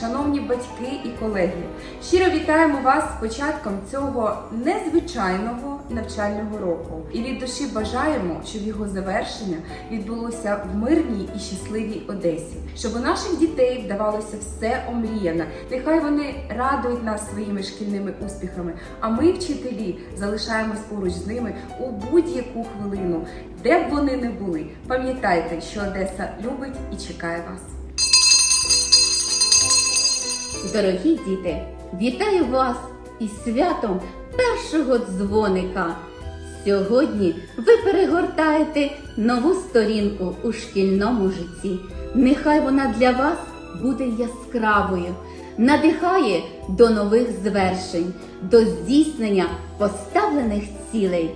шановні батьки і колеги, щиро вітаємо вас з початком цього незвичайного навчального року. І від душі бажаємо, щоб його завершення відбулося в мирній і щасливій Одесі, щоб у наших дітей вдавалося все омріяно. Нехай вони радують нас своїми шкільними успіхами. А ми, вчителі, залишаємось поруч з ними у будь-яку хвилину, де б вони не були. Пам'ятайте, що Одеса любить і чекає вас. Дорогі діти, вітаю вас із святом першого дзвоника. Сьогодні ви перегортаєте нову сторінку у шкільному житті. Нехай вона для вас буде яскравою, надихає до нових звершень, до здійснення поставлених цілей.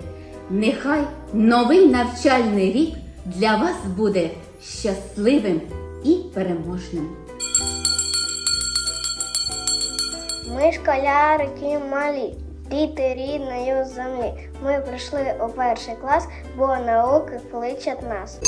Нехай новий навчальний рік для вас буде щасливим і переможним. Ми школярики малі, діти рідної землі. Ми прийшли у перший клас, бо науки кличуть нас.